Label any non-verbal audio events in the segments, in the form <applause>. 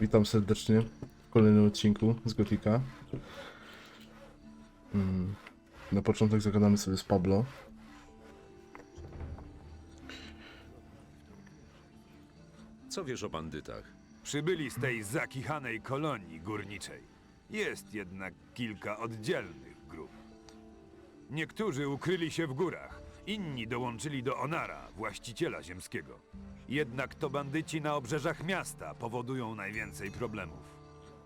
Witam serdecznie w kolejnym odcinku z Gotika. Mm, Na początek zagadamy sobie z Pablo. Co wiesz o bandytach? Przybyli z tej zakichanej kolonii górniczej. Jest jednak kilka oddzielnych grup. Niektórzy ukryli się w górach, inni dołączyli do Onara, właściciela ziemskiego. Jednak to bandyci na obrzeżach miasta powodują najwięcej problemów.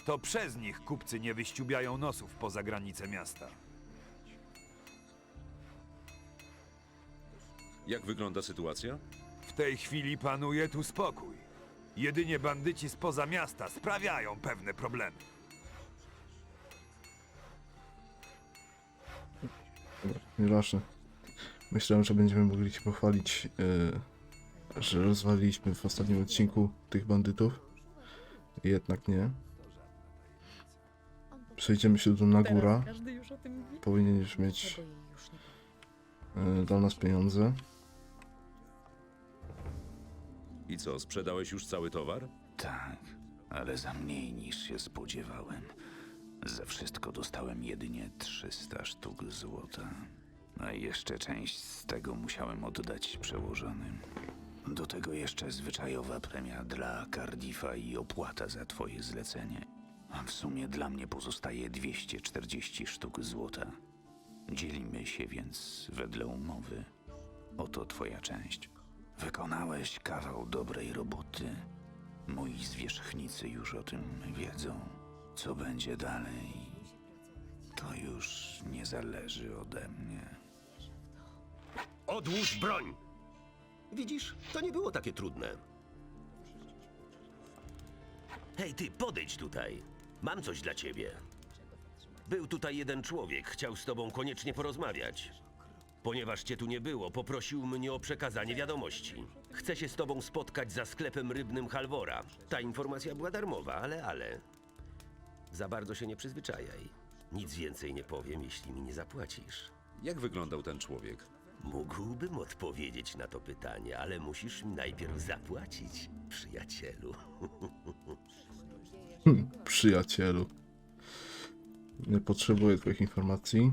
To przez nich kupcy nie wyściubiają nosów poza granice miasta. Jak wygląda sytuacja? W tej chwili panuje tu spokój. Jedynie bandyci spoza miasta sprawiają pewne problemy. Nieważne. Myślałem, że będziemy mogli się pochwalić, yy, że rozwaliliśmy w ostatnim odcinku tych bandytów. Jednak nie. Przejdziemy się tu na górę. Każdy już mieć yy, dla nas pieniądze. I co, sprzedałeś już cały towar? Tak, ale za mniej niż się spodziewałem. Za wszystko dostałem jedynie 300 sztuk złota. A jeszcze część z tego musiałem oddać przełożonym. Do tego jeszcze zwyczajowa premia dla Cardiffa i opłata za twoje zlecenie. A w sumie dla mnie pozostaje 240 sztuk złota. Dzielimy się więc wedle umowy. Oto twoja część. Wykonałeś kawał dobrej roboty. Moi zwierzchnicy już o tym wiedzą. Co będzie dalej, to już nie zależy ode mnie. Odłóż broń! Widzisz, to nie było takie trudne. Hej, ty, podejdź tutaj. Mam coś dla ciebie. Był tutaj jeden człowiek, chciał z tobą koniecznie porozmawiać. Ponieważ cię tu nie było, poprosił mnie o przekazanie wiadomości. Chce się z tobą spotkać za sklepem rybnym Halvora. Ta informacja była darmowa, ale ale. Za bardzo się nie przyzwyczajaj. Nic więcej nie powiem, jeśli mi nie zapłacisz. Jak wyglądał ten człowiek? Mógłbym odpowiedzieć na to pytanie, ale musisz mi najpierw zapłacić, przyjacielu. Przyjacielu. Nie potrzebuję twoich informacji.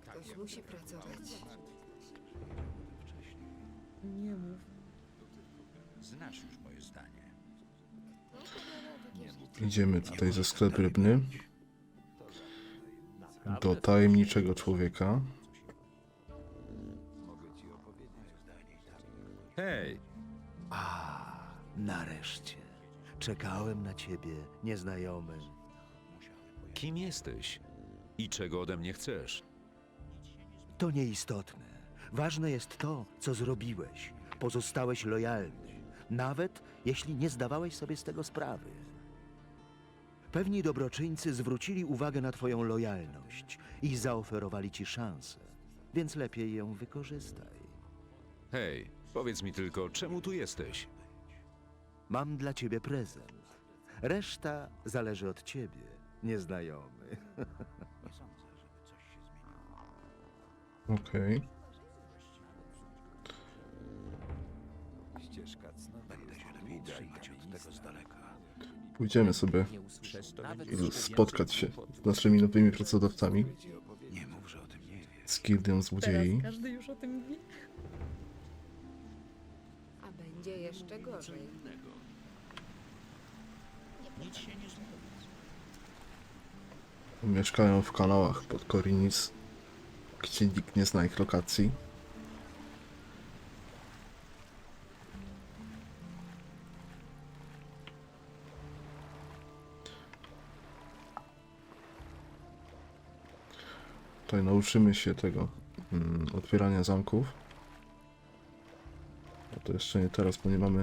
Ktoś musi pracować. Nie mów. Idziemy tutaj ze sklep rybny do tajemniczego człowieka. Hej, A, nareszcie. Czekałem na ciebie, nieznajomy. kim jesteś? I czego ode mnie chcesz? To nieistotne. Ważne jest to, co zrobiłeś. Pozostałeś lojalny, nawet jeśli nie zdawałeś sobie z tego sprawy. Pewni dobroczyńcy zwrócili uwagę na twoją lojalność i zaoferowali ci szansę, więc lepiej ją wykorzystaj. Hej, powiedz mi tylko, czemu tu jesteś? Mam dla ciebie prezent. Reszta zależy od ciebie, nieznajomy. <laughs> Okej. Pójdziemy sobie spotkać się z naszymi nowymi pracodawcami. Z gildią złodziei. Teraz każdy już o tym mówi. A będzie jeszcze gorzej. Mieszkają w kanałach pod Korinis, gdzie nikt nie zna ich lokacji. Tutaj nauczymy się tego mm, otwierania zamków. To jeszcze nie teraz, bo nie mamy,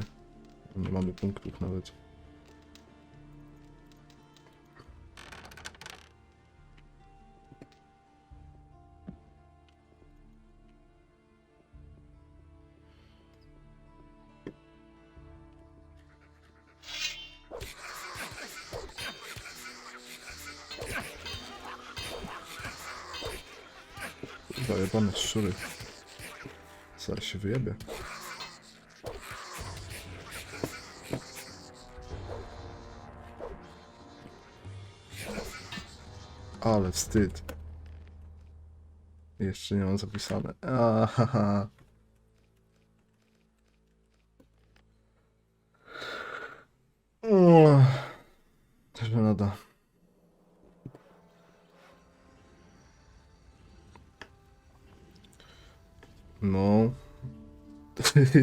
nie mamy punktów nawet. Jebane szczury. Zaraz się wyjebie. Ale wstyd. Jeszcze nie mam zapisane.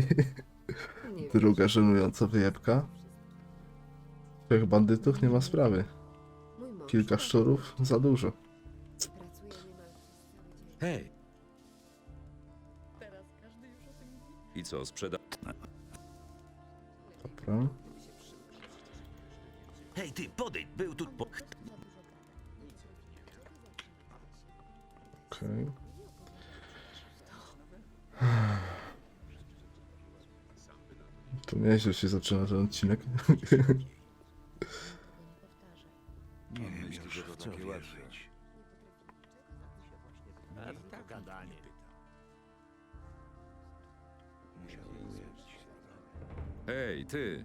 <laughs> Druga żenująca wyjebka. Trzech bandytów nie ma sprawy. Kilka szczurów za dużo. Hej, Teraz każdy już o tym mówi. i co, sprzeda... Dobra. Hej, ty, podejdź, był tu... Po... Okej. To nieźle się zaczyna ten odcinek. Nie wiem, już w co wierzyć. Hej, ty!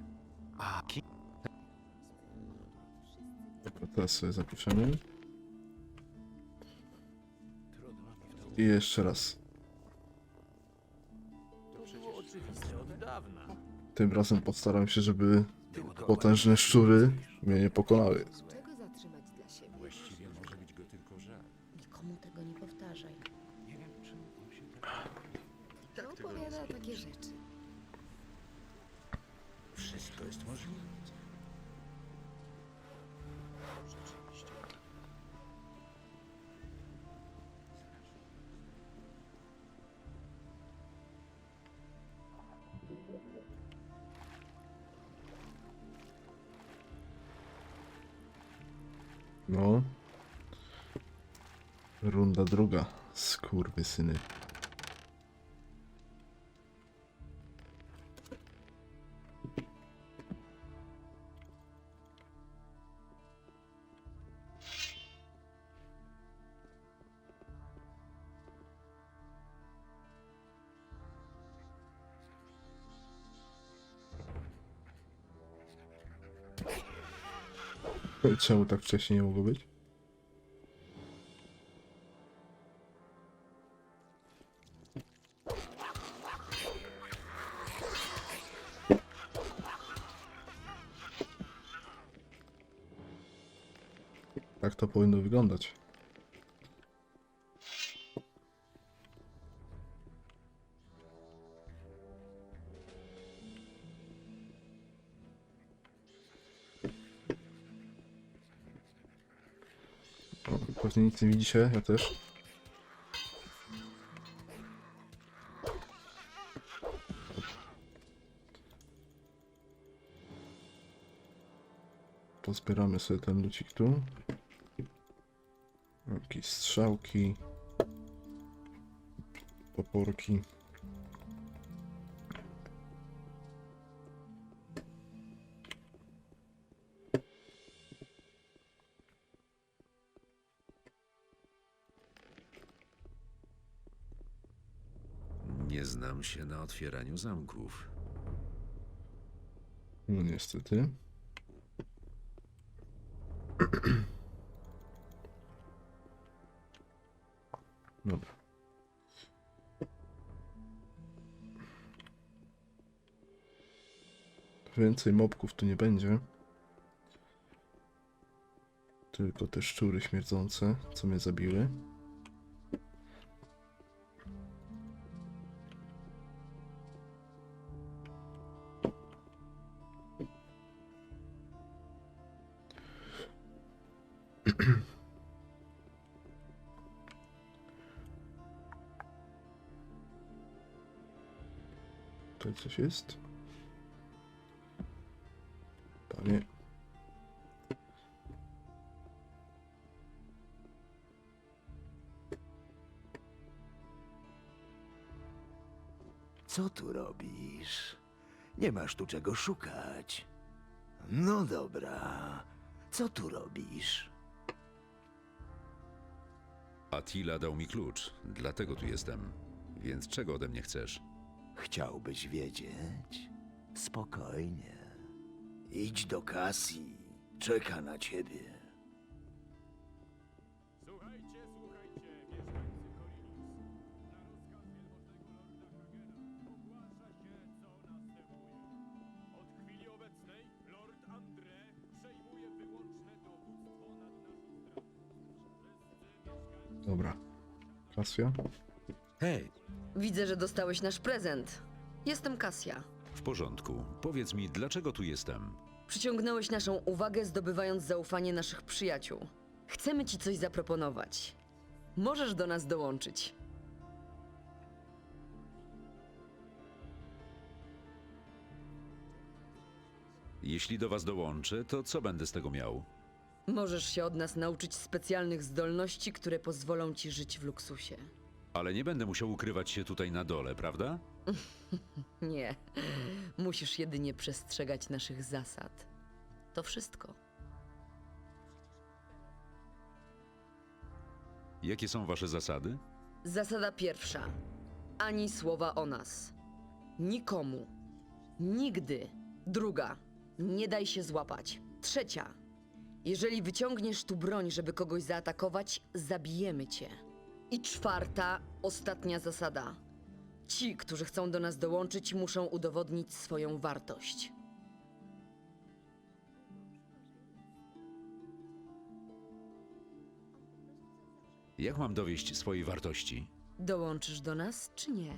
Dobra, teraz sobie zapiszemy. I jeszcze raz. Tym razem postaram się, żeby potężne szczury mnie nie pokonały. Druga. Skurwysyny. Czemu tak wcześniej nie mogło być? Powinno wyglądać. O, Pewnie nic nie widzicie, ja też. Pozbieramy sobie ten lucik tu. Jakieś strzałki. Toporki. Nie znam się na otwieraniu zamków. No niestety. <clears throat> Dobra. Więcej mobków tu nie będzie. Tylko te szczury śmierdzące, co mnie zabiły. <clears throat> Tutaj coś jest? Panie. Co tu robisz? Nie masz tu czego szukać. No dobra. Co tu robisz? Attila dał mi klucz, dlatego tu jestem. Więc czego ode mnie chcesz? Chciałbyś wiedzieć? Spokojnie. Idź do Kasji. Czeka na ciebie. Słuchajcie, słuchajcie, mieszkańcy Korinus. Na rozkaz wielmożnego lorda Hagena ogłasza się, co następuje. Od chwili obecnej lord André przejmuje wyłączne dowództwo nad naszą strażą. Dobra. Kasja? Hej, Widzę, że dostałeś nasz prezent. Jestem Kasia. w porządku. Powiedz mi, dlaczego tu jestem? Przyciągnąłeś naszą uwagę, zdobywając zaufanie naszych przyjaciół. Chcemy ci coś zaproponować. Możesz do nas dołączyć. Jeśli do was dołączę, to co będę z tego miał? Możesz się od nas nauczyć specjalnych zdolności, które pozwolą ci żyć w luksusie. Ale nie będę musiał ukrywać się tutaj na dole, prawda? <laughs> Nie. Musisz jedynie przestrzegać naszych zasad. To wszystko. Jakie są wasze zasady? Zasada pierwsza. Ani słowa o nas. Nikomu. Nigdy. Druga. Nie daj się złapać. Trzecia. Jeżeli wyciągniesz tu broń, żeby kogoś zaatakować, zabijemy cię. I czwarta, ostatnia zasada. Ci, którzy chcą do nas dołączyć, muszą udowodnić swoją wartość. Jak mam dowieść swojej wartości? Dołączysz do nas, czy nie?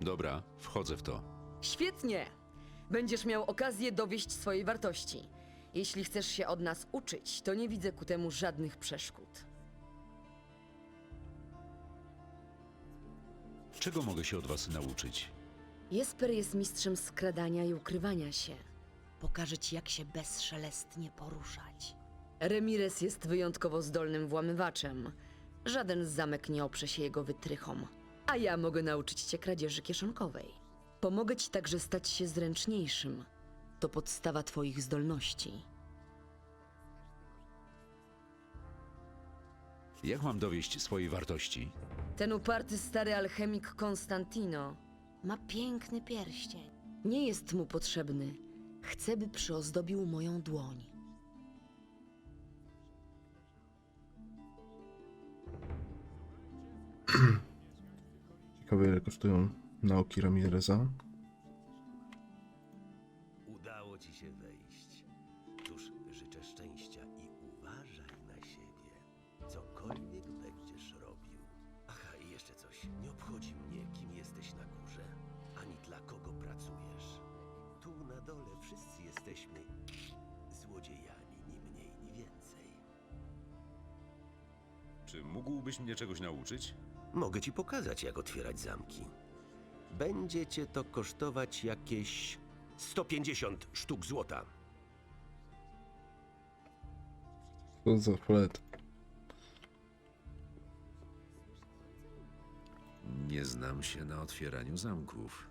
Dobra, wchodzę w to. Świetnie! Będziesz miał okazję dowieść swojej wartości. Jeśli chcesz się od nas uczyć, to nie widzę ku temu żadnych przeszkód. Czego mogę się od was nauczyć? Jesper jest mistrzem skradania i ukrywania się. Pokaże ci, jak się bezszelestnie poruszać. Ramirez jest wyjątkowo zdolnym włamywaczem. Żaden zamek nie oprze się jego wytrychom. A ja mogę nauczyć cię kradzieży kieszonkowej. Pomogę ci także stać się zręczniejszym. To podstawa twoich zdolności. Jak mam dowieść swojej wartości? Ten uparty stary alchemik Konstantino ma piękny pierścień. Nie jest mu potrzebny. Chcę, by przyozdobił moją dłoń. Ciekawe ile kosztują nauki Ramireza. Jesteśmy złodziejami, ni mniej, ni więcej. Czy mógłbyś mnie czegoś nauczyć? Mogę ci pokazać, jak otwierać zamki. Będzie cię to kosztować jakieś 150 sztuk złota. Co za flet. Nie znam się na otwieraniu zamków.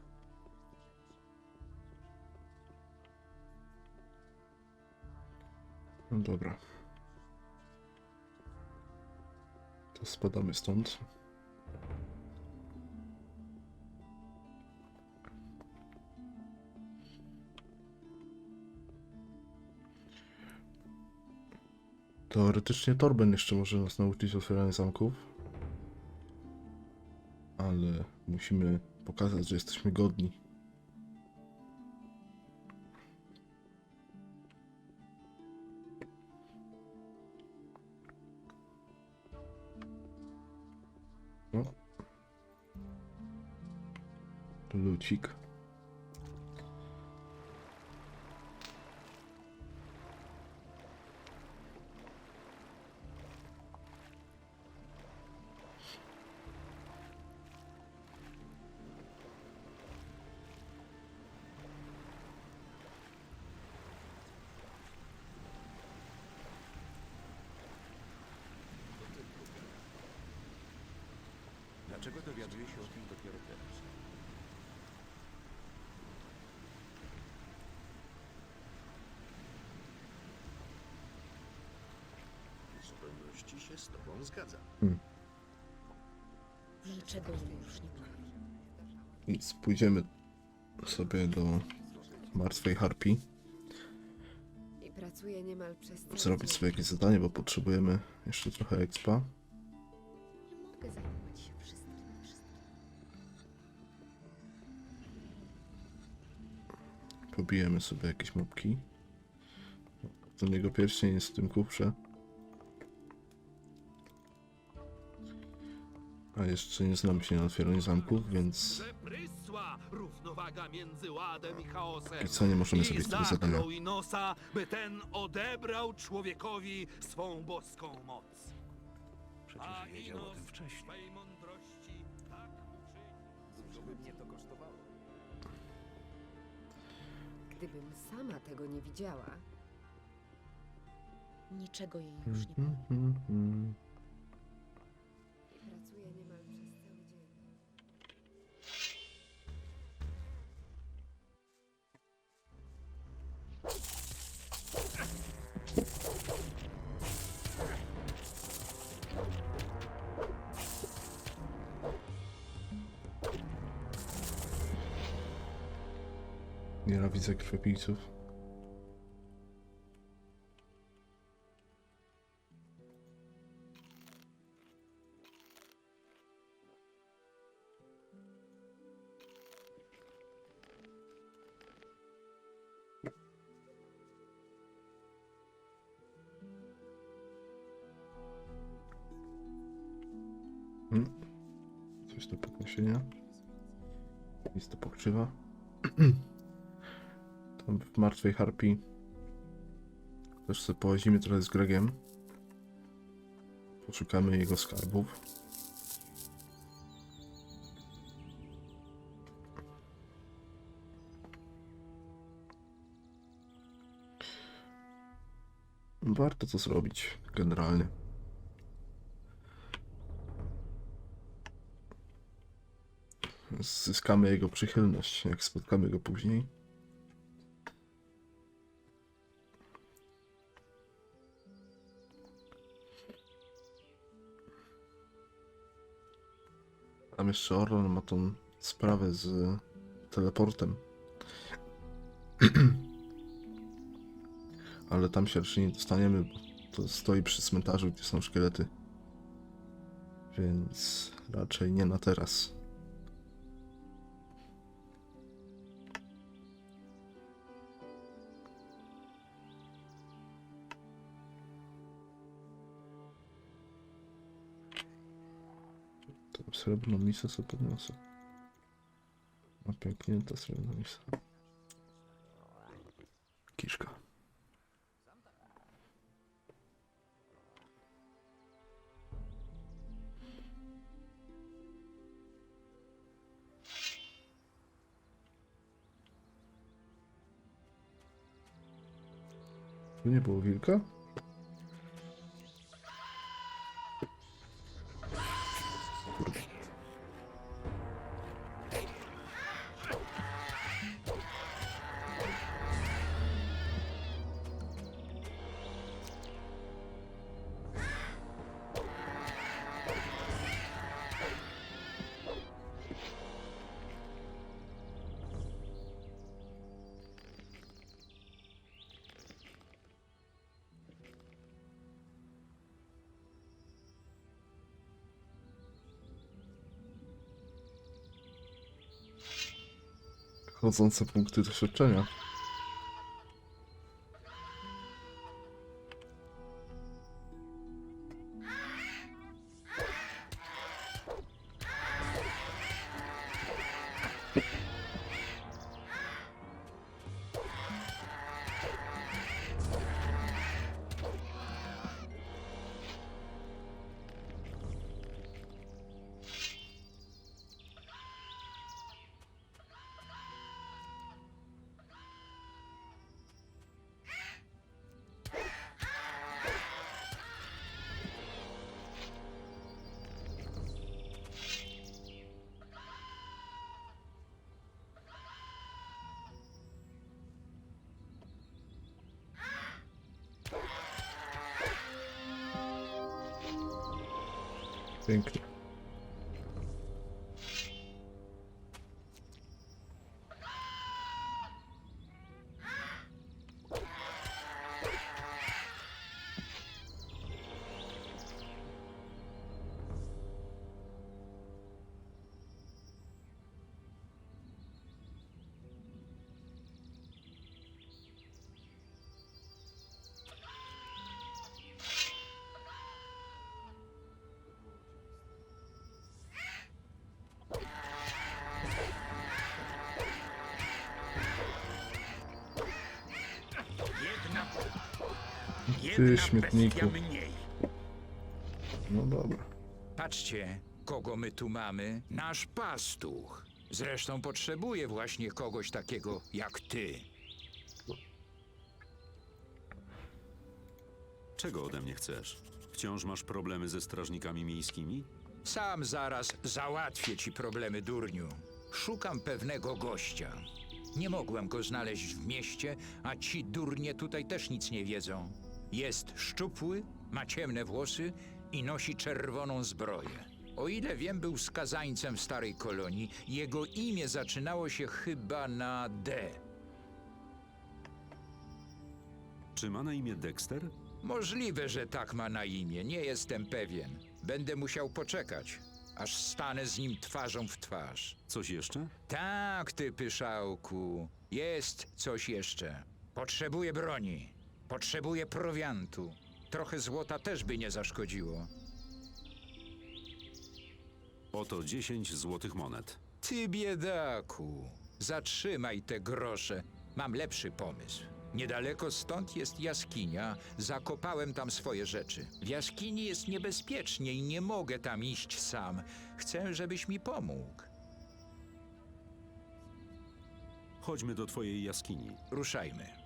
No dobra. To spadamy stąd. Teoretycznie Torben jeszcze może nas nauczyć otwierania zamków. Ale musimy pokazać, że jesteśmy godni. Lucik. Zupełności się z tobą zgadzam. Niczego już nie. Nic, pójdziemy sobie do martwej harpi. I pracuję niemal przez cały Zrobić dzień. sobie jakieś zadanie, bo potrzebujemy jeszcze trochę expa. Nie mogę zajmować się wszystkim. wszystkim. Pobijemy sobie jakieś mopki. Do niego pierścień jest w tym kufrze. A jeszcze nie znamy się na otwieraniu zamków, więc Prysła równowaga między ładem i chaosem. i co nie możemy I zrobić tego zadania. zaklął Inosa, by ten odebrał człowiekowi swą boską moc. Przecież wiedział o tym wcześniej. Swej mądrości tak uczynił. Gdybym sama tego nie widziała, Niczego jej już nie Mhm, mhm. Nienawidzę krwiopijców. Hmm? Coś do podniesienia. Jest to pokrzywa. <clears throat> W martwej harpii. Też sobie połazimy trochę z Gregiem. Poszukamy jego skarbów. Warto to zrobić, generalnie. Zyskamy jego przychylność, jak spotkamy go później. Tam jeszcze Orlan ma tą sprawę z teleportem. <clears throat> Ale tam się raczej nie dostaniemy, bo to stoi przy cmentarzu, gdzie są szkielety. Więc raczej nie na teraz. Srebrną misę sobie podniosę. Ma pięknięta srebrna misa. Kiszka. Tu nie było wilka? Chodzące punkty doświadczenia. Pięknie. Ty śmietniku. mniej. No dobra. Patrzcie, kogo my tu mamy. Nasz pastuch. Zresztą potrzebuje właśnie kogoś takiego jak ty. Czego ode mnie chcesz? Wciąż masz problemy ze strażnikami miejskimi? Sam zaraz załatwię ci problemy, durniu. Szukam pewnego gościa. Nie mogłem go znaleźć w mieście, a ci durnie tutaj też nic nie wiedzą. Jest szczupły, ma ciemne włosy i nosi czerwoną zbroję. O ile wiem, był skazańcem w starej kolonii. Jego imię zaczynało się chyba na D. Czy ma na imię Dexter? Możliwe, że tak ma na imię, nie jestem pewien. Będę musiał poczekać, aż stanę z nim twarzą w twarz. Coś jeszcze? Tak, ty pyszałku. Jest coś jeszcze. Potrzebuję broni. Potrzebuję prowiantu. Trochę złota też by nie zaszkodziło. Oto 10 złotych monet. Ty biedaku. Zatrzymaj te grosze. Mam lepszy pomysł. Niedaleko stąd jest jaskinia. Zakopałem tam swoje rzeczy. W jaskini jest niebezpiecznie i nie mogę tam iść sam. Chcę, żebyś mi pomógł. Chodźmy do twojej jaskini. Ruszajmy.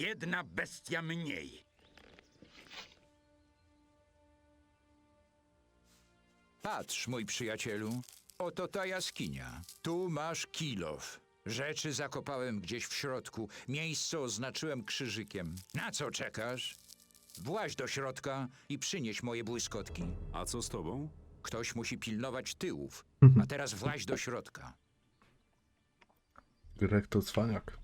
Jedna bestia mniej. Patrz, mój przyjacielu. Oto ta jaskinia. Tu masz kilof. Rzeczy zakopałem gdzieś w środku. Miejsce oznaczyłem krzyżykiem. Na co czekasz? Właź do środka i przynieś moje błyskotki. A co z tobą? Ktoś musi pilnować tyłów. A teraz właź do środka. Grek to cwaniak.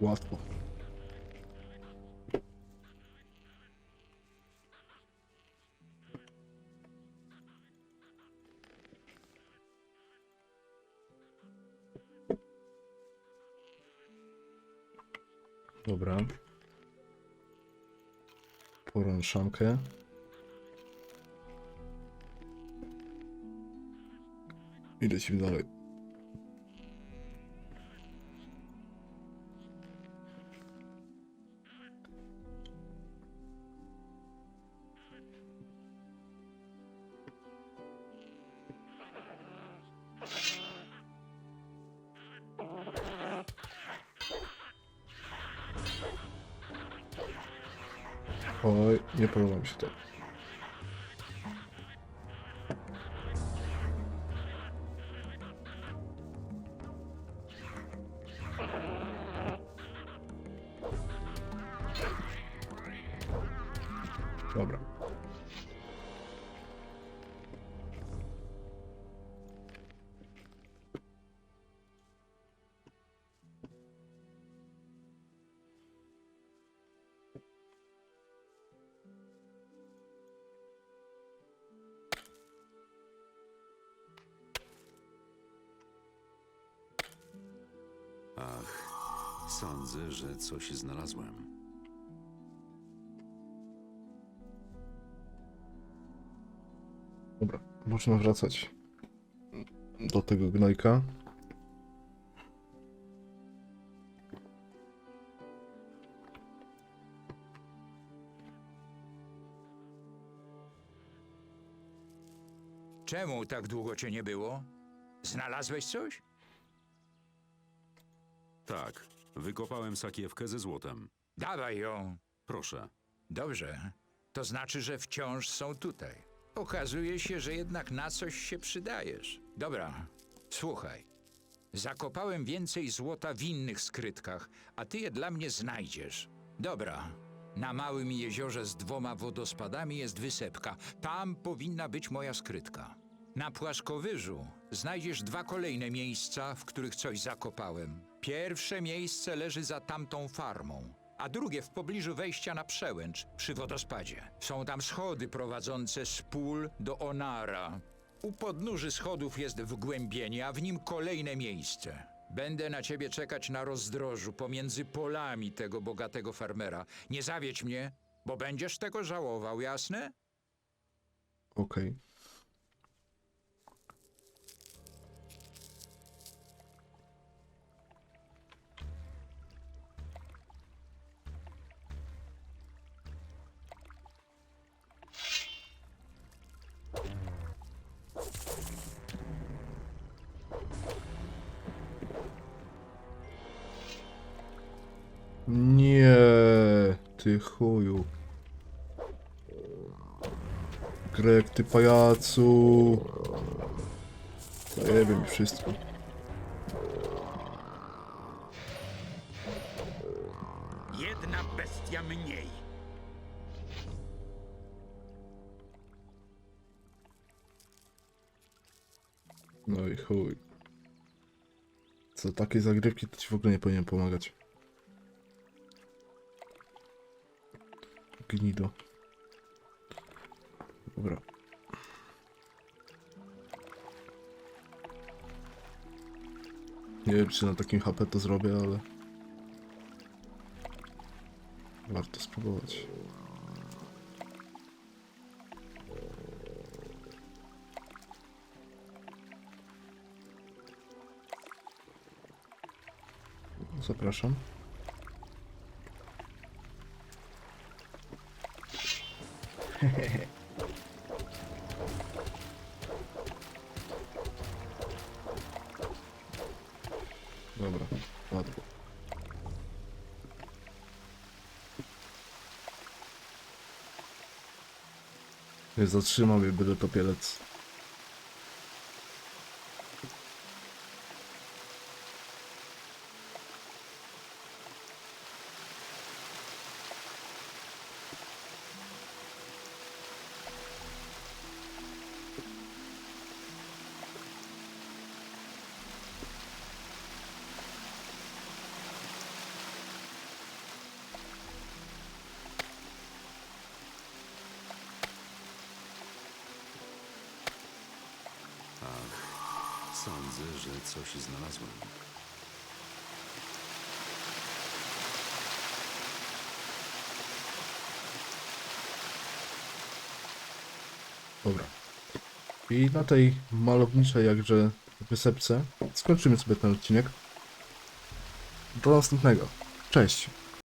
Łatwo. Dobra. Porąszankę. I lecimy dalej. Się to. Dobra. Sądzę, że coś znalazłem. Dobra, można wracać do tego gnojka. Czemu tak długo cię nie było? Znalazłeś coś? Tak, wykopałem sakiewkę ze złotem. Dawaj ją. Proszę. Dobrze. To znaczy, że wciąż są tutaj. Okazuje się, że jednak na coś się przydajesz. Dobra, słuchaj. Zakopałem więcej złota w innych skrytkach, a ty je dla mnie znajdziesz. Dobra. Na małym jeziorze z dwoma wodospadami jest wysepka. Tam powinna być moja skrytka. Na płaskowyżu znajdziesz dwa kolejne miejsca, w których coś zakopałem. Pierwsze miejsce leży za tamtą farmą, a drugie w pobliżu wejścia na przełęcz przy wodospadzie. Są tam schody prowadzące z pól do Onara. U podnóży schodów jest wgłębienie, a w nim kolejne miejsce. Będę na ciebie czekać na rozdrożu pomiędzy polami tego bogatego farmera. Nie zawiedź mnie, bo będziesz tego żałował, jasne? Okej. Nie, ty chuju. Greg, ty pajacu. Zajebie mi wszystko. Jedna bestia mniej. No i chuj. Co, takie zagrywki to ci w ogóle nie powinien pomagać. Gnido. Dobra. Nie wiem, czy na takim HP to zrobię, ale... Warto spróbować. Zapraszam. <laughs> Dobra, łatwo. Nie zatrzymał mnie byle topielec. Coś znalazłem. Dobra. I na tej malowniczej jakże wysepce skończymy sobie ten odcinek. Do następnego. Cześć.